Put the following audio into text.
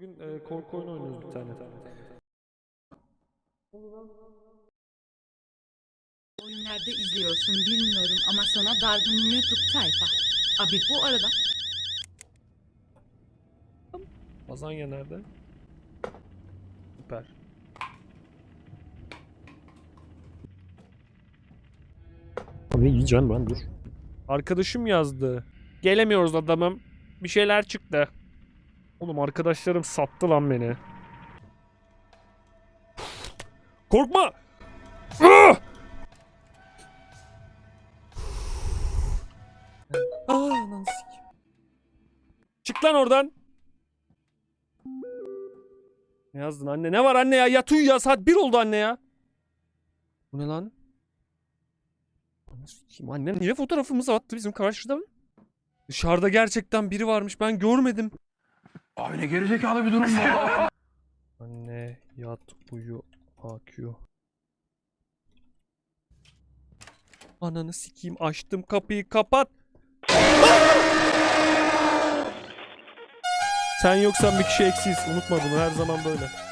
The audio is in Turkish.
Bugün e, korku oyunu oynuyoruz bir tane. Oyunlarda izliyorsun bilmiyorum ama sana dargın YouTube tayfa. Abi bu arada Lazanya nerede? Süper. Ne yiyeceğim ben dur. Arkadaşım yazdı. Gelemiyoruz adamım. Bir şeyler çıktı. Oğlum arkadaşlarım sattı lan beni. Korkma! Ah! Aa, lan sikeyim. Çık lan oradan. Ne yazdın anne? Ne var anne ya? Yat uyu ya. Saat 1 oldu anne ya. Bu ne lan? Sikeyim. Annem niye fotoğrafımızı attı bizim karşıda? Dışarıda gerçekten biri varmış. Ben görmedim. Abi ne gerizekalı bir durum bu. Anne yat uyu AQ. Ananı sikeyim açtım kapıyı kapat. Sen yoksan bir kişi eksiyiz. Unutma bunu her zaman böyle.